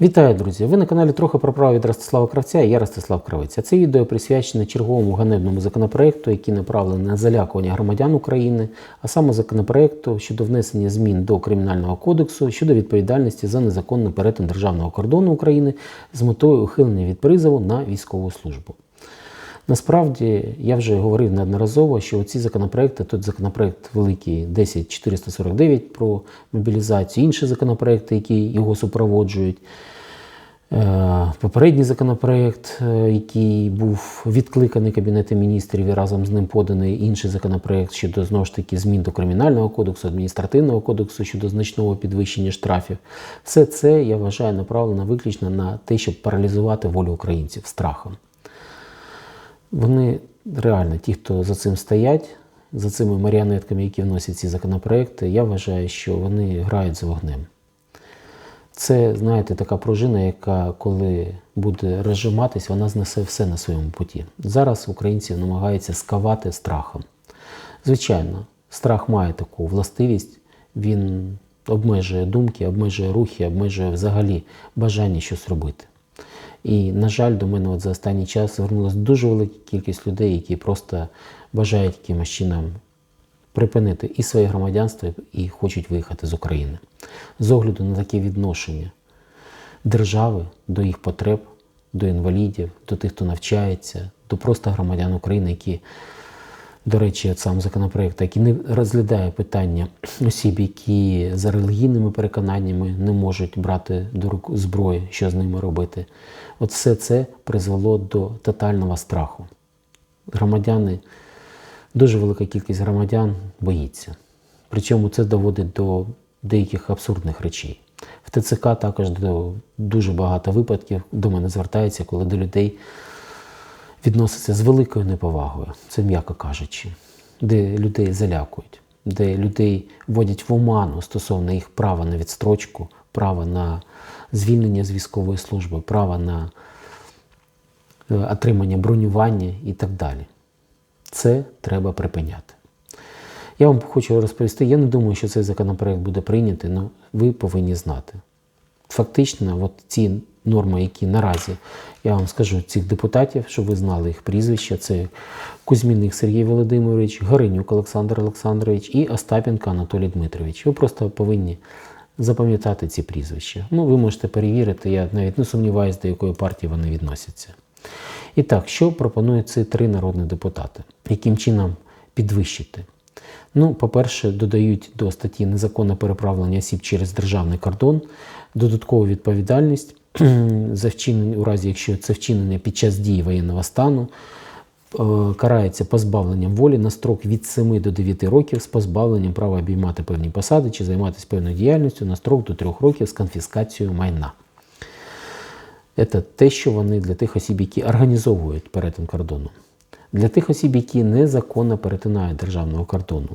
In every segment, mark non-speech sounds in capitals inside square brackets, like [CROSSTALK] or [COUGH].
Вітаю, друзі! Ви на каналі трохи про право від Ростислава Кравця і я Ростислав Кравець. А Це відео присвячене черговому ганебному законопроекту, який направлений на залякування громадян України, а саме законопроекту щодо внесення змін до Кримінального кодексу щодо відповідальності за незаконний перетин державного кордону України з метою ухилення від призову на військову службу. Насправді я вже говорив неодноразово, що ці законопроекти, тут законопроект великий 10449 про мобілізацію, інші законопроекти, які його супроводжують. Е, Попередній законопроект, е, який був відкликаний Кабінетом міністрів і разом з ним поданий інший законопроект щодо знову ж таки змін до Кримінального кодексу, адміністративного кодексу щодо значного підвищення штрафів. Все це я вважаю направлено виключно на те, щоб паралізувати волю українців страхом. Вони реально, ті, хто за цим стоять, за цими маріонетками, які вносять ці законопроекти, я вважаю, що вони грають з вогнем. Це, знаєте, така пружина, яка, коли буде розжиматись, вона знесе все на своєму путі. Зараз українців намагаються скавати страхом. Звичайно, страх має таку властивість, він обмежує думки, обмежує рухи, обмежує взагалі бажання щось робити. І, на жаль, до мене от за останній час звернулася дуже велика кількість людей, які просто бажають якимось чином припинити і своє громадянство, і хочуть виїхати з України. З огляду на таке відношення держави до їх потреб, до інвалідів, до тих, хто навчається, до просто громадян України, які, до речі, сам законопроект, який не розглядає питання осіб, які за релігійними переконаннями не можуть брати до рук зброю, що з ними робити. От все це призвело до тотального страху. Громадяни, дуже велика кількість громадян боїться. Причому це доводить до деяких абсурдних речей. В ТЦК також до дуже багато випадків до мене звертається, коли до людей відносяться з великою неповагою, це м'яко кажучи, де людей залякують, де людей вводять в оману стосовно їх права на відстрочку, права на звільнення з військової служби, права на е, отримання бронювання і так далі. Це треба припиняти. Я вам хочу розповісти, я не думаю, що цей законопроект буде прийнятий, але ви повинні знати. Фактично, от ці норми, які наразі, я вам скажу, цих депутатів, щоб ви знали їх прізвища, це Кузьміних Сергій Володимирович, Горенюк Олександр Олександрович і Остапенко Анатолій Дмитрович. Ви просто повинні запам'ятати ці прізвища. Ну, ви можете перевірити, я навіть не сумніваюся, до якої партії вони відносяться. І так, що пропонують ці три народні депутати? Яким чином підвищити? Ну, по-перше, додають до статті незаконне переправлення осіб через державний кордон, додаткову відповідальність [CLEARS THROAT] за вчинення, у разі якщо це вчинення під час дії воєнного стану, е, карається позбавленням волі на строк від 7 до 9 років з позбавленням права обіймати певні посади чи займатися певною діяльністю на строк до 3 років з конфіскацією майна. Це те, що вони для тих осіб, які організовують перетин кордону. Для тих осіб, які незаконно перетинають державного кордону.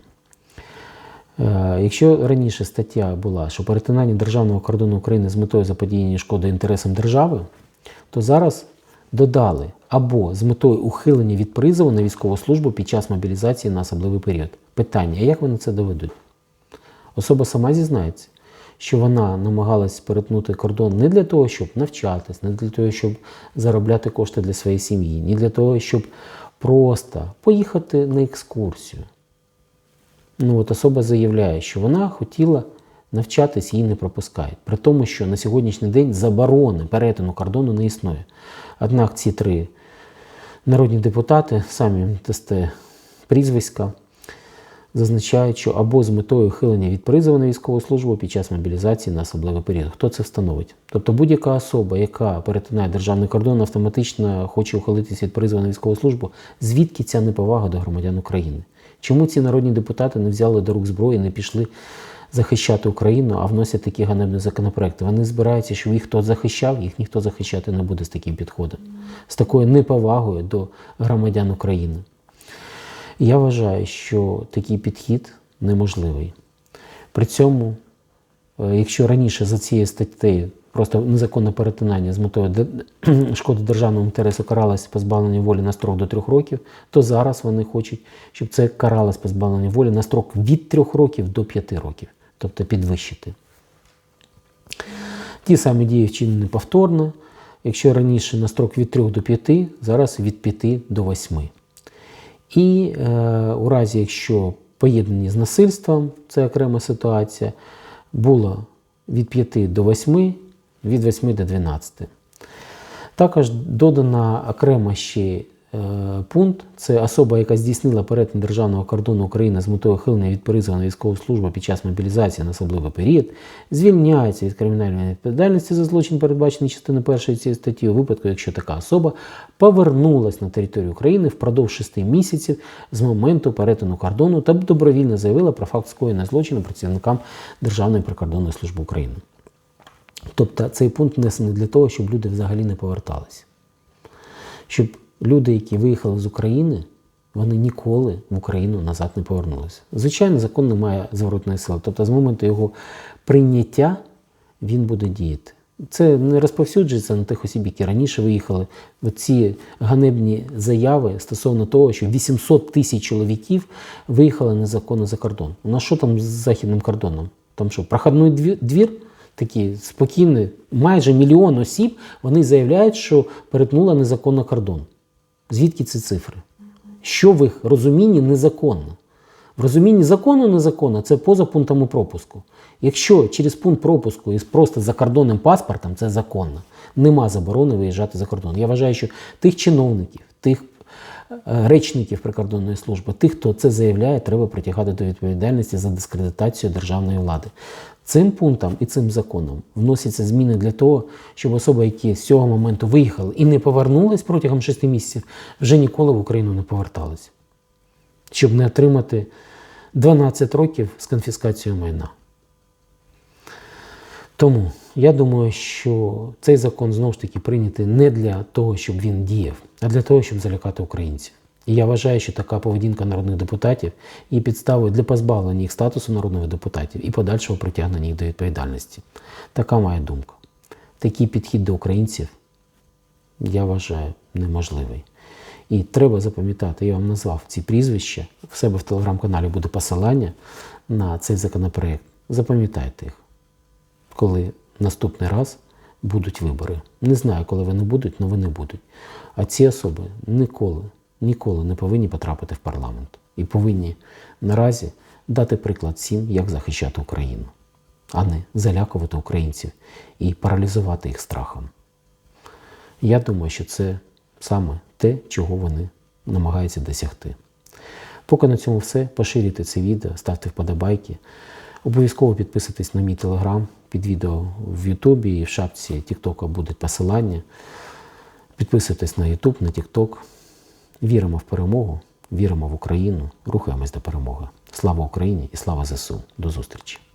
Е, Якщо раніше стаття була, що перетинання державного кордону України з метою заподіяння шкоди інтересам держави, то зараз додали або з метою ухилення від призову на військову службу під час мобілізації на особливий період. Питання: як вони це доведуть? Особа сама зізнається, що вона намагалась перетнути кордон не для того, щоб навчатись, не для того, щоб заробляти кошти для своєї сім'ї, не для того, щоб просто поїхати на екскурсію. Ну, от особа заявляє, що вона хотіла навчатись, її не пропускають. При тому, що на сьогоднішній день заборони перетину кордону не існує. Однак ці три народні депутати, самі дасте прізвиська, зазначають, що або з метою ухилення від призову на військову службу під час мобілізації на особливий період. Хто це встановить? Тобто будь-яка особа, яка перетинає державний кордон, автоматично хоче ухилитися від призову на військову службу, звідки ця неповага до громадян України? Чому ці народні депутати не взяли до рук зброї, не пішли захищати Україну, а вносять такі ганебні законопроекти? Вони збираються, щоб їх хто захищав, їх ніхто захищати не буде з таким підходом, з такою неповагою до громадян України. Я вважаю, що такий підхід неможливий. При цьому, е, якщо раніше за цією статтею просто незаконне перетинання з метою [CLEARS THROAT] шкоди державному інтересу каралось позбавлення волі на строк до трьох років, то зараз вони хочуть, щоб це каралось позбавлення волі на строк від трьох років до п'яти років, тобто підвищити. Ті самі дії вчинені повторно. Якщо раніше на строк від 3 до 5, зараз від 5 до 8. І е, у разі, якщо поєднані з насильством, це окрема ситуація, було від 5 до 8, від 8 до 12. Також додана окремо ще е, пункт: це особа, яка здійснила перетин державного кордону України з метою ухилення від призову на військову службу під час мобілізації на особливий період, звільняється від кримінальної відповідальності за злочин, передбачений частиною першої цієї статті, у випадку, якщо така особа повернулась на територію України впродовж 6 місяців з моменту перетину кордону та добровільно заявила про факт скоєння злочину працівникам Державної прикордонної служби України. Тобто цей пункт внесений для того, щоб люди взагалі не поверталися. Щоб люди, які виїхали з України, вони ніколи в Україну назад не повернулися. Звичайно, закон не має зворотної сили. Тобто, з моменту його прийняття він буде діяти. Це не розповсюджується на тих осіб, які раніше виїхали. Ці ганебні заяви стосовно того, що 800 тисяч чоловіків виїхали незаконно за кордон. У нас що там з західним кордоном? Там що, проходний двір? Такі спокійні, майже мільйон осіб вони заявляють, що перетнула незаконно кордон. Звідки ці цифри? Що в їх розумінні незаконно? В розумінні закону незаконно це поза пунктами пропуску. Якщо через пункт пропуску і просто закордонним паспортом, це законно. Нема заборони виїжджати за кордон. Я вважаю, що тих чиновників, тих речників прикордонної служби, тих, хто це заявляє, треба притягати до відповідальності за дискредитацію державної влади. Цим пунктом і цим законом вносяться зміни для того, щоб особи, які з цього моменту виїхали і не повернулись протягом 6 місяців, вже ніколи в Україну не поверталися, щоб не отримати 12 років з конфіскацією майна. Тому я думаю, що цей закон знову ж таки прийнятий не для того, щоб він діяв, а для того, щоб залякати українців. І я вважаю, що така поведінка народних депутатів є підставою для позбавлення їх статусу народних депутатів і подальшого притягнення їх до відповідальності. Така моя думка. Такий підхід до українців, я вважаю, неможливий. І треба запам'ятати, я вам назвав ці прізвища. В себе в телеграм-каналі буде посилання на цей законопроект. Запам'ятайте їх коли наступний раз будуть вибори. Не знаю, коли вони будуть, але вони будуть. А ці особи ніколи, ніколи не повинні потрапити в парламент і повинні наразі дати приклад всім, як захищати Україну, а не залякувати українців і паралізувати їх страхом. Я думаю, що це саме те, чого вони намагаються досягти. Поки на цьому все. Поширюйте це відео, ставте вподобайки. Обов'язково підписуйтесь на мій телеграм. Під відео в Ютубі і в шапці Тіктока будуть посилання. Підписуйтесь на Ютуб, на Тікток. Віримо в перемогу, віримо в Україну, рухаємось до перемоги. Слава Україні і слава ЗСУ. До зустрічі!